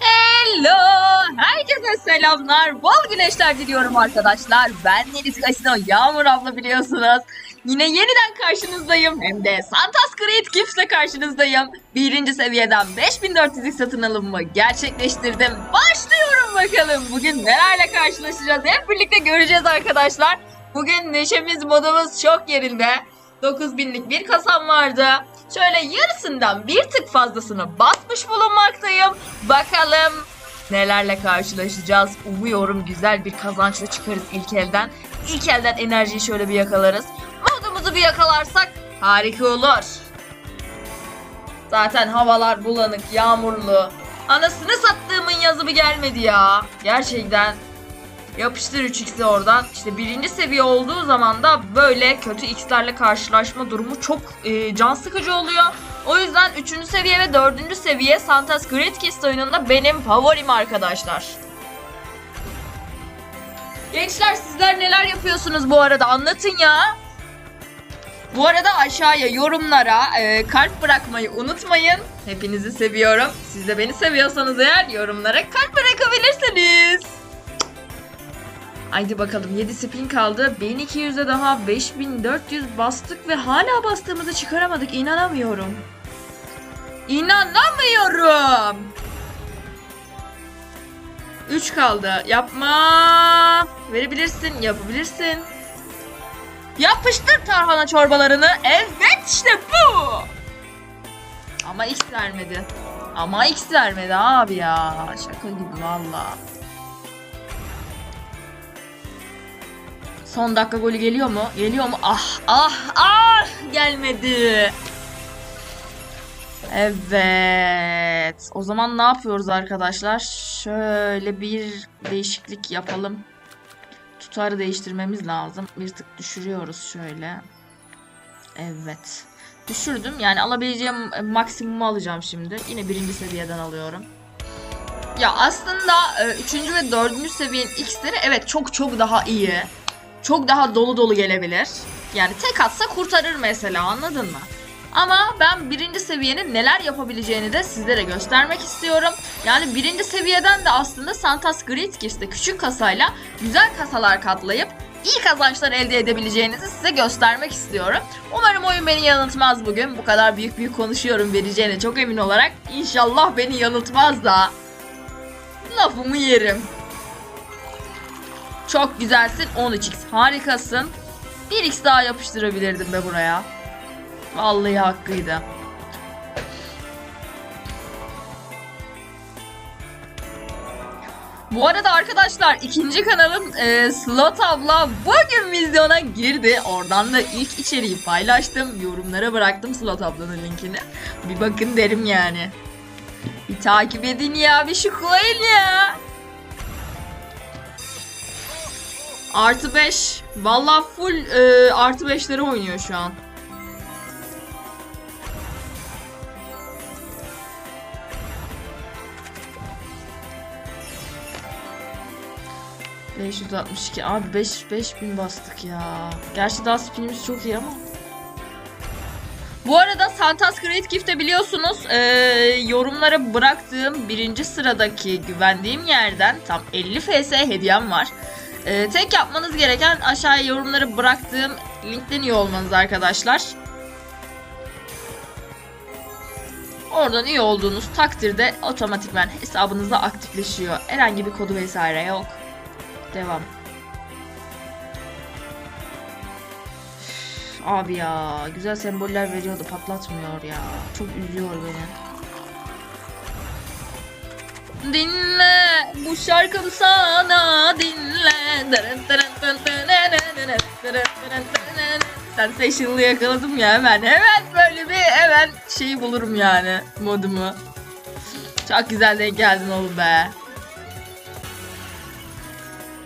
Hello! Herkese selamlar. Bol güneşler diliyorum arkadaşlar. Ben Deniz Kasino Yağmur abla biliyorsunuz. Yine yeniden karşınızdayım. Hem de Santas Creed Gifts'le karşınızdayım. Birinci seviyeden 5400'lük satın alımımı gerçekleştirdim. Başlıyorum bakalım. Bugün nelerle karşılaşacağız hep birlikte göreceğiz arkadaşlar. Bugün neşemiz modumuz çok yerinde. 9000'lik bir kasam vardı. Şöyle yarısından bir tık fazlasını basmış bulunmaktayım. Bakalım nelerle karşılaşacağız. Umuyorum güzel bir kazançla çıkarız ilk elden. İlk elden enerjiyi şöyle bir yakalarız. Modumuzu bir yakalarsak harika olur. Zaten havalar bulanık, yağmurlu. Anasını sattığımın yazı bir gelmedi ya. Gerçekten Yapıştır 3x'i oradan. İşte birinci seviye olduğu zaman da böyle kötü x'lerle karşılaşma durumu çok e, can sıkıcı oluyor. O yüzden 3. seviye ve 4. seviye Santas Great Kiss oyununda benim favorim arkadaşlar. Gençler sizler neler yapıyorsunuz bu arada anlatın ya. Bu arada aşağıya yorumlara e, kalp bırakmayı unutmayın. Hepinizi seviyorum. Siz de beni seviyorsanız eğer yorumlara kalp bırakabilirsiniz. Haydi bakalım 7 spin kaldı. 1200'e daha 5400 bastık ve hala bastığımızı çıkaramadık. İnanamıyorum. İnanamıyorum. 3 kaldı. Yapma. Verebilirsin, yapabilirsin. Yapıştır tarhana çorbalarını. Evet işte bu. Ama X vermedi. Ama X vermedi abi ya. Şaka gibi valla. Son dakika golü geliyor mu? Geliyor mu? Ah ah ah gelmedi. Evet. O zaman ne yapıyoruz arkadaşlar? Şöyle bir değişiklik yapalım. Tutarı değiştirmemiz lazım. Bir tık düşürüyoruz şöyle. Evet. Düşürdüm. Yani alabileceğim maksimumu alacağım şimdi. Yine birinci seviyeden alıyorum. Ya aslında 3. ve 4. seviyenin X'leri evet çok çok daha iyi çok daha dolu dolu gelebilir. Yani tek atsa kurtarır mesela anladın mı? Ama ben birinci seviyenin neler yapabileceğini de sizlere göstermek istiyorum. Yani birinci seviyeden de aslında Santas Great Gifts'te küçük kasayla güzel kasalar katlayıp iyi kazançlar elde edebileceğinizi size göstermek istiyorum. Umarım oyun beni yanıltmaz bugün. Bu kadar büyük büyük konuşuyorum vereceğine çok emin olarak. İnşallah beni yanıltmaz da. Lafımı yerim. Çok güzelsin 13x harikasın. 1x daha yapıştırabilirdim be buraya. Vallahi hakkıydı. Bu arada arkadaşlar ikinci kanalım e, Slot abla bugün vizyona girdi. Oradan da ilk içeriği paylaştım. Yorumlara bıraktım Slot ablanın linkini. Bir bakın derim yani. Bir takip edin ya bir şu koyun ya. Artı 5. Valla full e, artı 5'leri oynuyor şu an. ...562... Abi 5 5000 bastık ya. Gerçi daha spinimiz çok iyi ama. Bu arada Santas Great Gift'te biliyorsunuz e, yorumlara bıraktığım birinci sıradaki güvendiğim yerden tam 50 FS hediyem var. Ee, tek yapmanız gereken aşağıya yorumları bıraktığım linkten üye olmanız arkadaşlar. Oradan üye olduğunuz takdirde otomatikman hesabınızda aktifleşiyor. Herhangi bir kodu vesaire yok. Devam. Üf, Abi ya güzel semboller veriyordu patlatmıyor ya. Çok üzüyor beni. Dinle bu şarkım sana dinle. Sensational'ı yakaladım ya hemen. Hemen böyle bir hemen şeyi bulurum yani modumu. Çok güzel denk geldin oğlum be.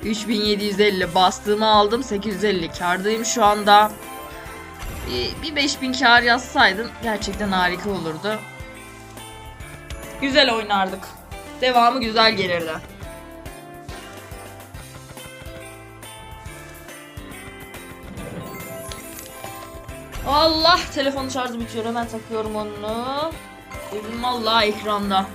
3750 bastığımı aldım 850 kardayım şu anda. Bir, bir 5000 kar yazsaydın gerçekten harika olurdu. Güzel oynardık devamı güzel gelirdi. Allah telefon şarjı bitiyor hemen takıyorum onu. Gözüm vallahi ekranda.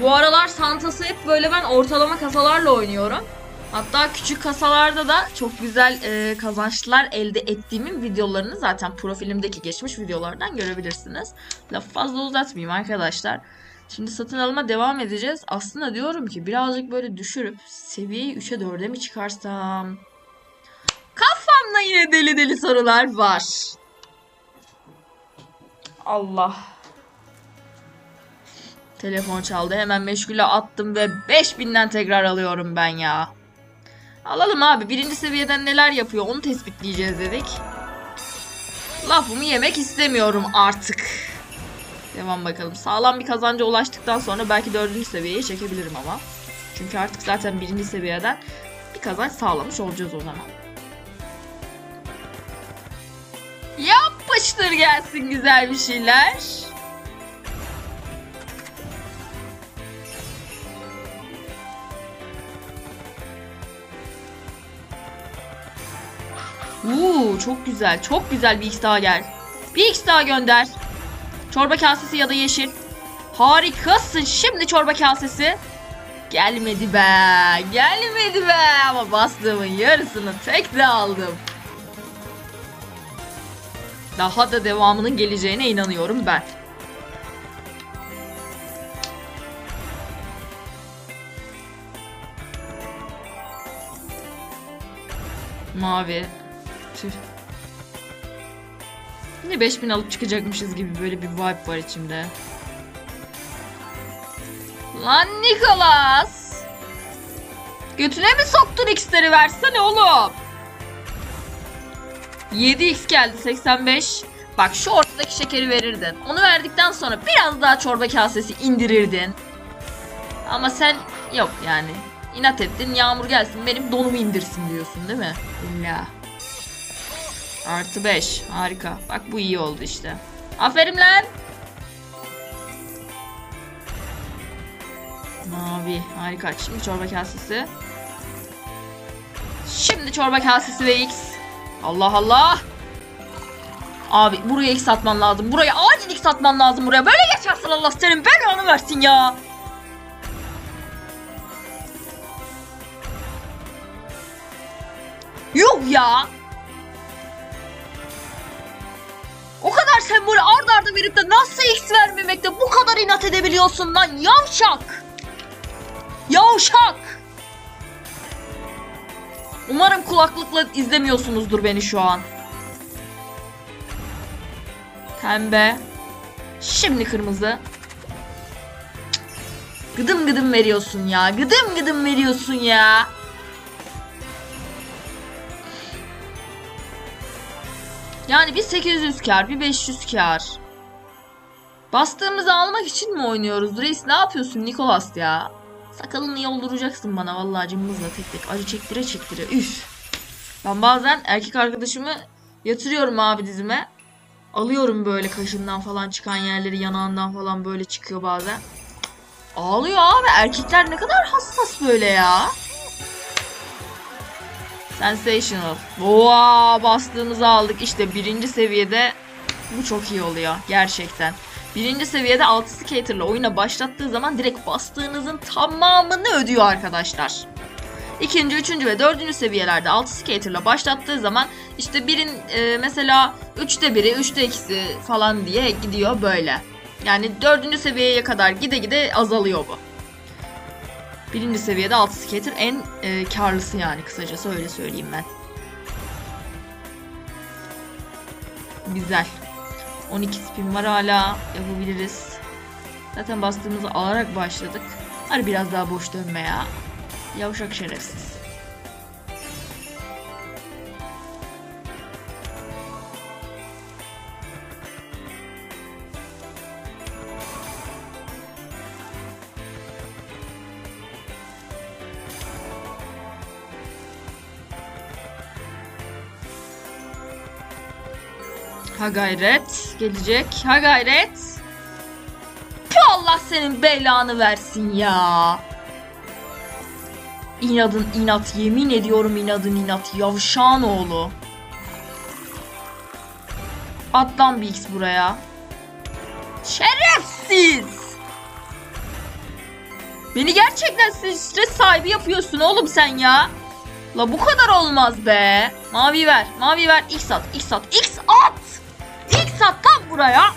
Bu aralar Santas'ı hep böyle ben ortalama kasalarla oynuyorum. Hatta küçük kasalarda da çok güzel e, kazançlar elde ettiğimin videolarını zaten profilimdeki geçmiş videolardan görebilirsiniz. Lafı fazla uzatmayayım arkadaşlar. Şimdi satın alıma devam edeceğiz. Aslında diyorum ki birazcık böyle düşürüp seviyeyi 3'e 4'e mi çıkarsam? Kafamda yine deli deli sorular var. Allah. Telefon çaldı. Hemen meşgule attım ve 5000'den tekrar alıyorum ben ya. Alalım abi. Birinci seviyeden neler yapıyor onu tespitleyeceğiz dedik. Lafımı yemek istemiyorum artık. Devam bakalım. Sağlam bir kazanca ulaştıktan sonra belki dördüncü seviyeye çekebilirim ama. Çünkü artık zaten birinci seviyeden bir kazanç sağlamış olacağız o zaman. Yapıştır gelsin güzel bir şeyler. Uuu çok güzel. Çok güzel bir X daha gel. Bir X daha gönder. Çorba kasesi ya da yeşil. Harikasın. Şimdi çorba kasesi. Gelmedi be. Gelmedi be. Ama bastığımın yarısını tek de aldım. Daha da devamının geleceğine inanıyorum ben. Mavi. Tüh. Yine 5000 alıp çıkacakmışız gibi böyle bir vibe var içimde. Lan Nikolas! Götüne mi soktun X'leri versene oğlum? 7x geldi 85. Bak şu ortadaki şekeri verirdin. Onu verdikten sonra biraz daha çorba kasesi indirirdin. Ama sen yok yani. İnat ettin yağmur gelsin benim donumu indirsin diyorsun değil mi? İlla. Artı 5. Harika. Bak bu iyi oldu işte. Aferin lan. Mavi. Harika. Şimdi çorba kasesi. Şimdi çorba kasesi ve X. Allah Allah. Abi buraya X atman lazım. Buraya acil X atman lazım buraya. Böyle geçersin Allah senin belanı versin ya. Yuh ya. Sembolü ard arda verip de nasıl X vermemekte bu kadar inat edebiliyorsun lan yavşak. Yavşak. Umarım kulaklıkla izlemiyorsunuzdur beni şu an. Pembe. Şimdi kırmızı. Gıdım gıdım veriyorsun ya. Gıdım gıdım veriyorsun ya. Yani bir 800 kar, bir 500 kar. Bastığımızı almak için mi oynuyoruz? Reis ne yapıyorsun Nikolas ya? Sakalını yolduracaksın bana vallahi cımbızla tek tek acı çektire çektire. Üf. Ben bazen erkek arkadaşımı yatırıyorum abi dizime. Alıyorum böyle kaşından falan çıkan yerleri yanağından falan böyle çıkıyor bazen. Ağlıyor abi. Erkekler ne kadar hassas böyle ya. Sensational. Oha bastığımızı aldık. İşte birinci seviyede bu çok iyi oluyor gerçekten. Birinci seviyede altı skater'la oyuna başlattığı zaman direkt bastığınızın tamamını ödüyor arkadaşlar. İkinci, üçüncü ve dördüncü seviyelerde altı skater'la başlattığı zaman işte birin e, mesela üçte biri, üçte ikisi falan diye gidiyor böyle. Yani dördüncü seviyeye kadar gide gide azalıyor bu. Birinci seviyede altı skater en e, karlısı yani kısacası öyle söyleyeyim ben. Güzel. 12 spin var hala yapabiliriz. Zaten bastığımızı alarak başladık. Hadi biraz daha boş dönme ya. Yavşak şerefsiz. Ha gayret gelecek. Ha gayret. Tüh, Allah senin belanı versin ya. İnadın inat yemin ediyorum inadın inat yavşağın oğlu. At lan bir X buraya. Şerefsiz. Beni gerçekten stres sahibi yapıyorsun oğlum sen ya. La bu kadar olmaz be. Mavi ver. Mavi ver. X at. X at. X buraya.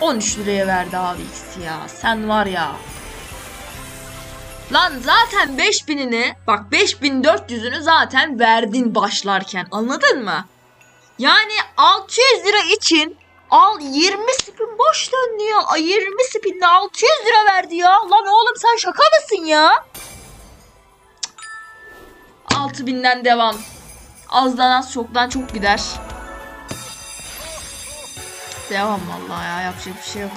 ...13 liraya verdi abi X ya. Sen var ya. Lan zaten 5000'ini... ...bak 5400'ünü zaten verdin başlarken. Anladın mı? Yani 600 lira için... ...al 20 spin boş döndü ya. Ay, 20 spinle 600 lira verdi ya. Lan oğlum sen şaka mısın ya? 6000'den devam. Azdan az çoktan çok gider. Devam vallahi ya yapacak bir şey yok.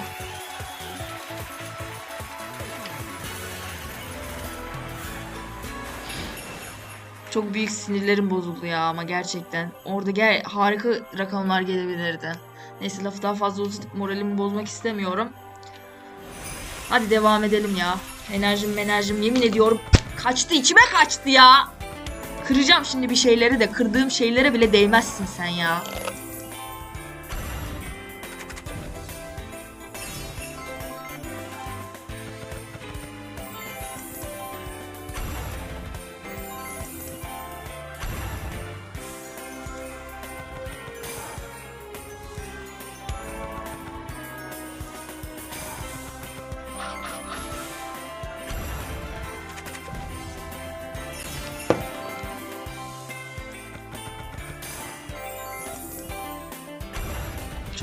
Çok büyük sinirlerim bozuldu ya ama gerçekten. Orada gel harika rakamlar gelebilirdi. Neyse lafı daha fazla uzatıp moralimi bozmak istemiyorum. Hadi devam edelim ya. Enerjim enerjim yemin ediyorum kaçtı içime kaçtı ya. Kıracağım şimdi bir şeyleri de kırdığım şeylere bile değmezsin sen ya.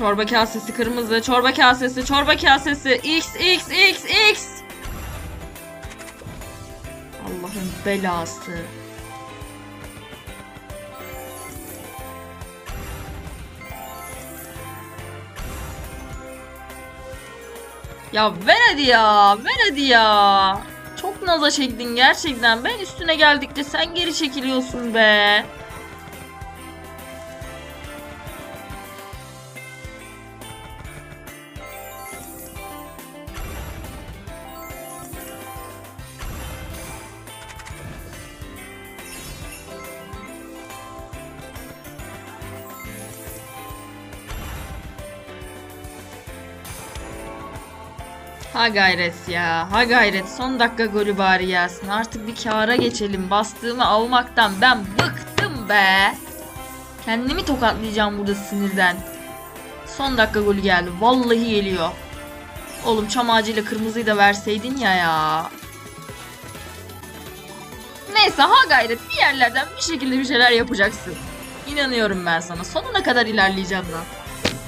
Çorba kasesi kırmızı, çorba kasesi, çorba kasesi, x, x, x, x. Allah'ın belası. Ya ver ya, ver ya. Çok naza çektin gerçekten. Ben üstüne geldikçe sen geri çekiliyorsun be. Ha gayret ya. Ha gayret. Son dakika golü bari gelsin. Artık bir kâra geçelim. Bastığımı almaktan ben bıktım be. Kendimi tokatlayacağım burada sinirden. Son dakika golü geldi. Vallahi geliyor. Oğlum çam ağacıyla kırmızıyı da verseydin ya ya. Neyse ha gayret bir yerlerden bir şekilde bir şeyler yapacaksın. İnanıyorum ben sana. Sonuna kadar ilerleyeceğim lan.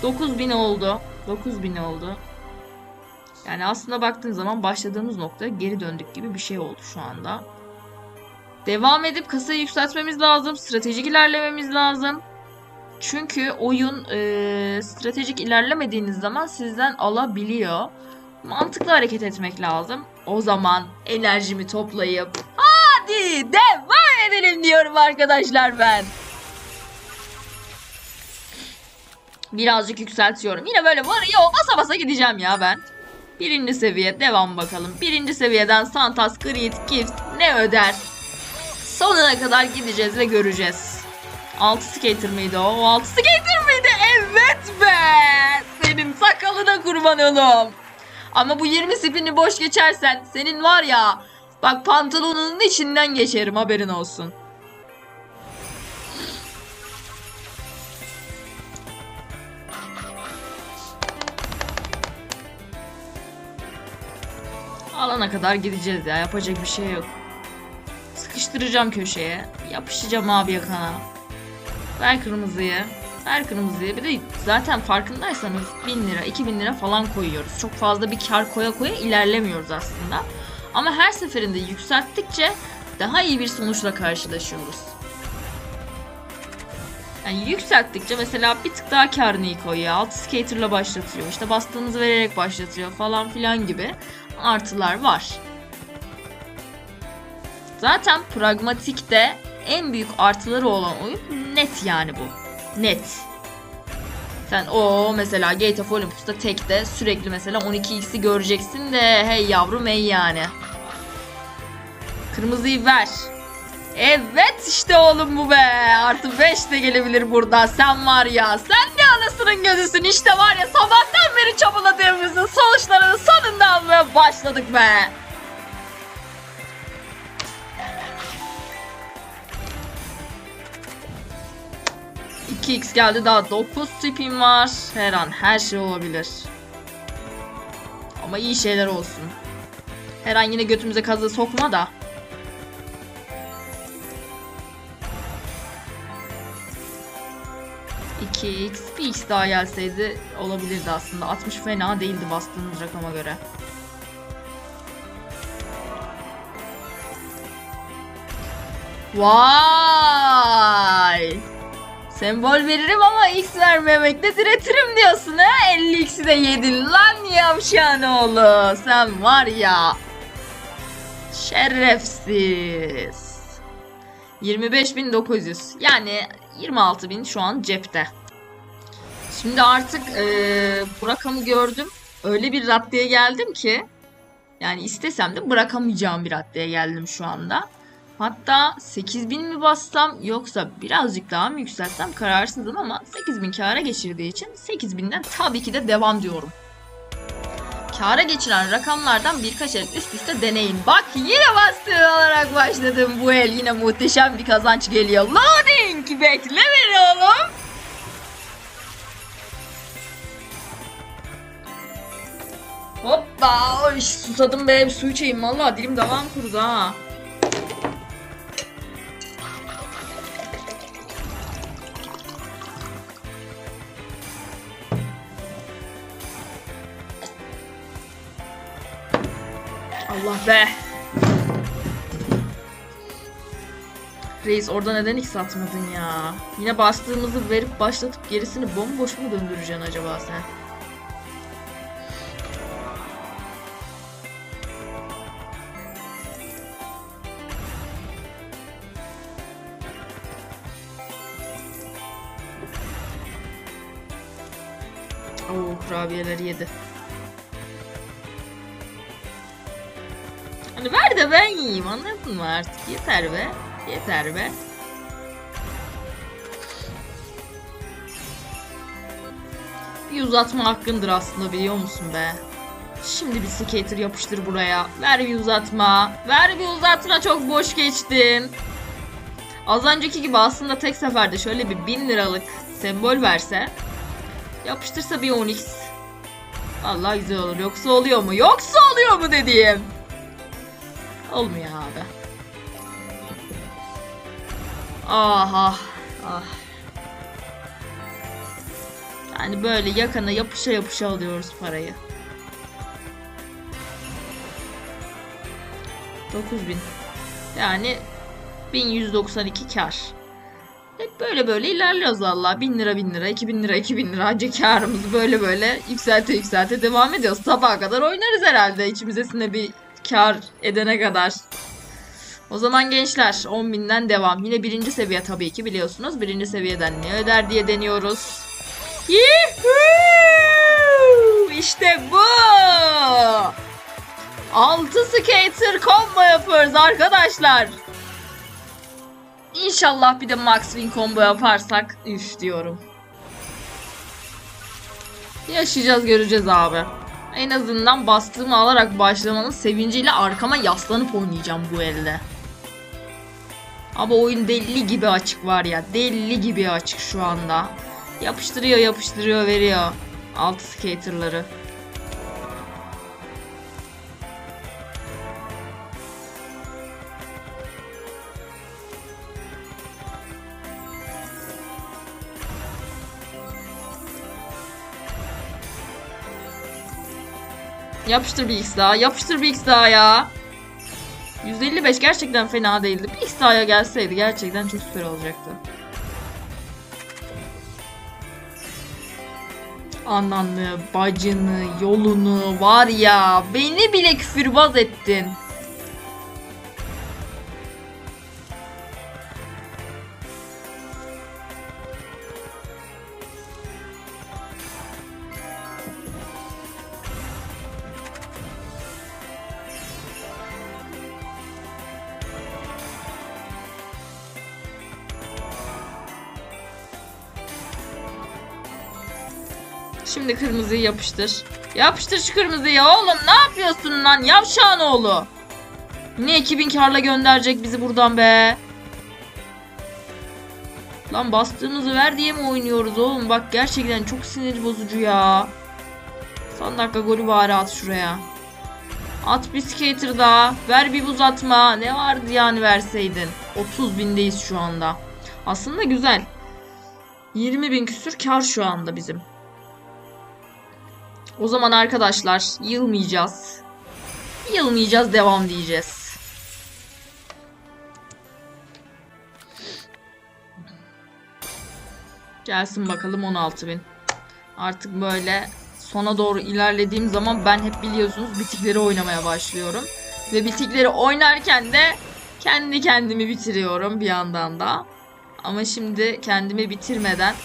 9000 oldu. 9000 oldu. Yani aslında baktığın zaman başladığımız noktaya geri döndük gibi bir şey oldu şu anda. Devam edip kasayı yükseltmemiz lazım. Stratejik ilerlememiz lazım. Çünkü oyun e, stratejik ilerlemediğiniz zaman sizden alabiliyor. Mantıklı hareket etmek lazım. O zaman enerjimi toplayıp hadi devam edelim diyorum arkadaşlar ben. Birazcık yükseltiyorum. Yine böyle var ya basa basa gideceğim ya ben. Birinci seviye devam bakalım. Birinci seviyeden Santas, Grid, Gift ne öder? Sonuna kadar gideceğiz ve göreceğiz. 6 skater mıydı o? O 6 skater mıydı? Evet be! Senin sakalına kurban oğlum. Ama bu 20 spini boş geçersen senin var ya bak pantolonunun içinden geçerim haberin olsun. Alana kadar gideceğiz ya. Yapacak bir şey yok. Sıkıştıracağım köşeye. Yapışacağım abi yakana. Ver kırmızıyı. Ver kırmızıyı. Bir de zaten farkındaysanız 1000 lira, 2000 lira falan koyuyoruz. Çok fazla bir kar koya koya ilerlemiyoruz aslında. Ama her seferinde yükselttikçe daha iyi bir sonuçla karşılaşıyoruz. Yani yükselttikçe mesela bir tık daha karını koyuyor. Altı skater'la başlatıyor. İşte bastığınızı vererek başlatıyor falan filan gibi artılar var. Zaten pragmatikte en büyük artıları olan oyun net yani bu. Net. Sen o mesela Gate of Olympus'ta tekte sürekli mesela 12x'i göreceksin de hey yavrum hey yani. Kırmızıyı ver. Evet işte oğlum bu be. Artı 5 de gelebilir burada. Sen var ya. Sen de anasının gözüsün. İşte var ya sabahtan beri çabaladığımızın sonuçlarını sonunda almaya başladık be. X geldi daha 9 tipim var. Her an her şey olabilir. Ama iyi şeyler olsun. Her an yine götümüze kazığı sokma da. İki x bir x daha gelseydi olabilirdi aslında. 60 fena değildi bastığımız rakama göre. Vay! Sembol veririm ama x vermemekle diretirim diyorsun ha? 50x'i de yedin lan yavşan oğlu. Sen var ya. Şerefsiz. 25.900. Yani 26.000 şu an cepte. Şimdi artık eee, bu gördüm. Öyle bir raddeye geldim ki yani istesem de bırakamayacağım bir raddeye geldim şu anda. Hatta 8000 mi bassam yoksa birazcık daha mı yükseltsem kararsızım ama 8000 kâra geçirdiği için 8000'den tabii ki de devam diyorum. Kâra geçiren rakamlardan birkaç el üst üste deneyin. Bak yine bastığım olarak başladım bu el. Yine muhteşem bir kazanç geliyor. Loading! Bekle beni oğlum. Hoppa! Oy, susadım be. Bir su içeyim. Valla dilim devam kurudu ha. Allah be. Reis orada neden X atmadın ya? Yine bastığımızı verip başlatıp gerisini bomboş mu döndüreceksin acaba sen? Oo kurabiyeleri yedi. Hani ver de ben yiyeyim anladın mı artık? Yeter be. Yeter be. Bir uzatma hakkındır aslında biliyor musun be? Şimdi bir skater yapıştır buraya. Ver bir uzatma. Ver bir uzatma çok boş geçtin. Az önceki gibi aslında tek seferde şöyle bir 1000 liralık sembol verse. Yapıştırsa bir 10x. Vallahi güzel olur. Yoksa oluyor mu? Yoksa oluyor mu dediğim. Olmuyor abi. Ah ah ah. Yani böyle yakana yapışa yapışa alıyoruz parayı. 9000. Yani 1192 kar. Hep böyle böyle ilerliyoruz valla. 1000 lira 1000 lira, 2000 lira 2000 lira. Anca karımızı böyle böyle yükselte yükselte devam ediyoruz. Sabaha kadar oynarız herhalde içimize sine bir kar edene kadar. O zaman gençler 10.000'den devam. Yine birinci seviye tabii ki biliyorsunuz. Birinci seviyeden ne öder diye deniyoruz. İşte bu. 6 skater combo yapıyoruz arkadaşlar. İnşallah bir de max win combo yaparsak üf diyorum. Yaşayacağız göreceğiz abi. En azından bastığımı alarak başlamanın sevinciyle arkama yaslanıp oynayacağım bu elde. Ama oyun deli gibi açık var ya. Deli gibi açık şu anda. Yapıştırıyor yapıştırıyor veriyor. Altı skaterları. Yapıştır bir X daha. Yapıştır bir X daha ya. 155 gerçekten fena değildi. Bir X daha gelseydi gerçekten çok süper olacaktı. Ananı, bacını, yolunu var ya beni bile küfürbaz ettin. Şimdi kırmızıyı yapıştır. Yapıştır şu kırmızıyı oğlum. Ne yapıyorsun lan yavşağın oğlu? Yine 2000 karla gönderecek bizi buradan be. Lan bastığımızı ver diye mi oynuyoruz oğlum? Bak gerçekten çok sinir bozucu ya. Son dakika golü bari at şuraya. At bir skater daha. Ver bir buz atma. Ne vardı yani verseydin. 30 bindeyiz şu anda. Aslında güzel. 20 bin küsür kar şu anda bizim. O zaman arkadaşlar yılmayacağız. Yılmayacağız devam diyeceğiz. Gelsin bakalım 16 bin. Artık böyle sona doğru ilerlediğim zaman ben hep biliyorsunuz bitikleri oynamaya başlıyorum. Ve bitikleri oynarken de kendi kendimi bitiriyorum bir yandan da. Ama şimdi kendimi bitirmeden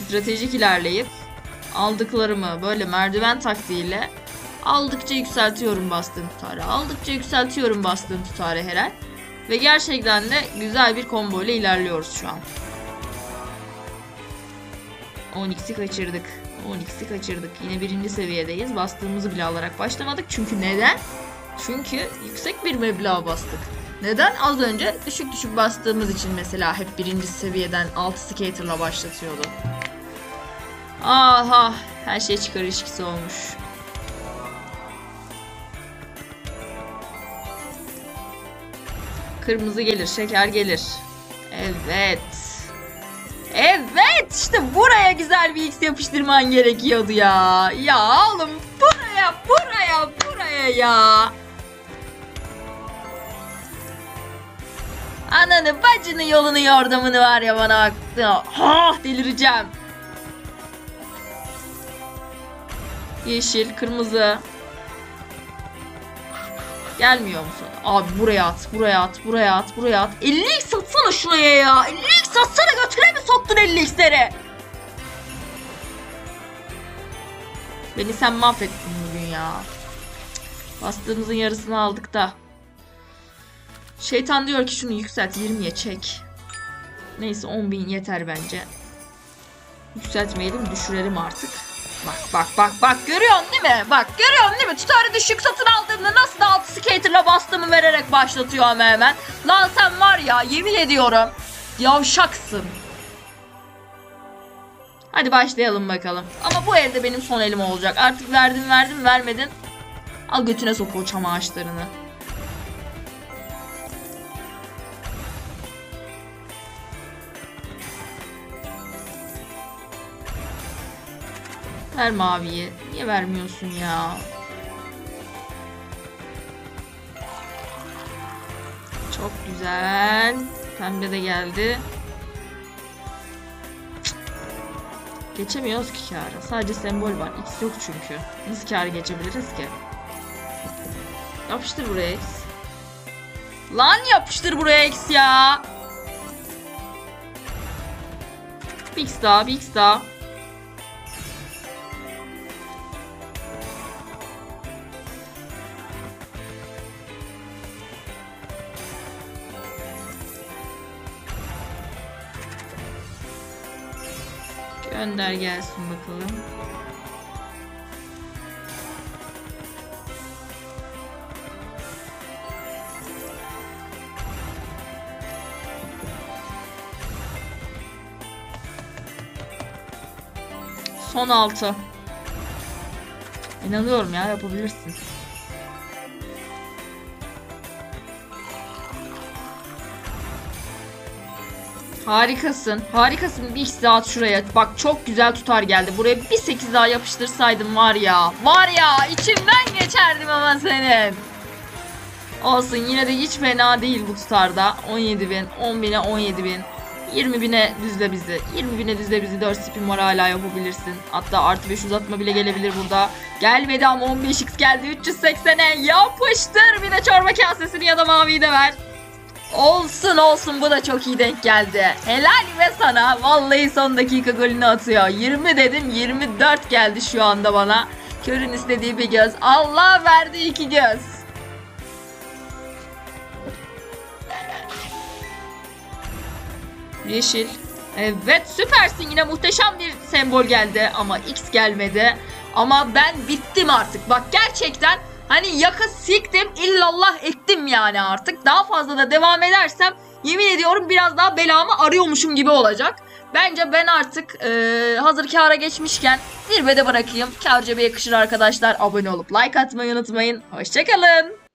stratejik ilerleyip aldıklarımı böyle merdiven taktiğiyle aldıkça yükseltiyorum bastığım tutarı. Aldıkça yükseltiyorum bastığım tutarı her ay. Ve gerçekten de güzel bir combo ile ilerliyoruz şu an. 12'si kaçırdık. 12'si kaçırdık. Yine birinci seviyedeyiz. Bastığımızı bile alarak başlamadık. Çünkü neden? Çünkü yüksek bir meblağ bastık. Neden? Az önce düşük düşük bastığımız için mesela hep birinci seviyeden 6 skater'la başlatıyordu. Aha her şey çıkar ilişkisi olmuş. Kırmızı gelir, şeker gelir. Evet. Evet işte buraya güzel bir X yapıştırman gerekiyordu ya. Ya oğlum buraya buraya buraya ya. Ananı bacını yolunu yordamını var ya bana baktı. Ha delireceğim. Yeşil, kırmızı. Gelmiyor musun? Abi buraya at, buraya at, buraya at, buraya at. 50x satsana şuraya ya. 50x satsana götüne mi soktun 50x'leri? Beni sen mahvettin bugün ya. Bastığımızın yarısını aldık da. Şeytan diyor ki şunu yükselt 20'ye çek. Neyse 10.000 yeter bence. Yükseltmeyelim düşürelim artık. Bak bak bak bak görüyorsun değil mi? Bak görüyorsun değil mi? Tutarı düşük satın aldığımda nasıl da altı skaterla bastığımı vererek başlatıyor ama hemen. Lan sen var ya yemin ediyorum. Yavşaksın. Hadi başlayalım bakalım. Ama bu evde benim son elim olacak. Artık verdin verdin vermedin. Al götüne sok o çam ağaçlarını. Ver maviyi. Niye vermiyorsun ya? Çok güzel. Pembe de geldi. Geçemiyoruz ki kâra. Sadece sembol var. X yok çünkü. Nasıl kârı geçebiliriz ki? Yapıştır buraya X. Lan yapıştır buraya X ya. Bir X daha, bir X daha. Gönder gelsin bakalım. Son altı. İnanıyorum ya yapabilirsin. Harikasın. Harikasın. Bir saat şuraya. Bak çok güzel tutar geldi. Buraya bir 8 daha yapıştırsaydım var ya. Var ya içimden geçerdim ama senin. Olsun yine de hiç fena değil bu tutarda. 17 bin, 10 bine 17 bin. 20 bine düzle bizi. 20 bine düzle bizi. 4 spin var hala yapabilirsin. Hatta artı 5 uzatma bile gelebilir burada. Gelmedi ama 15x geldi. 380'e yapıştır. Bir de çorba kasesini ya da maviyi de ver. Olsun olsun bu da çok iyi denk geldi. Helal ve sana. Vallahi son dakika golünü atıyor. 20 dedim 24 geldi şu anda bana. Körün istediği bir göz. Allah verdi iki göz. Yeşil. Evet süpersin yine muhteşem bir sembol geldi ama X gelmedi. Ama ben bittim artık. Bak gerçekten hani yaka siktim illallah ettim yani artık. Daha fazla da devam edersem yemin ediyorum biraz daha belamı arıyormuşum gibi olacak. Bence ben artık e, hazır kâra geçmişken zirvede bırakayım. Kâr cebe yakışır arkadaşlar. Abone olup like atmayı unutmayın. Hoşçakalın.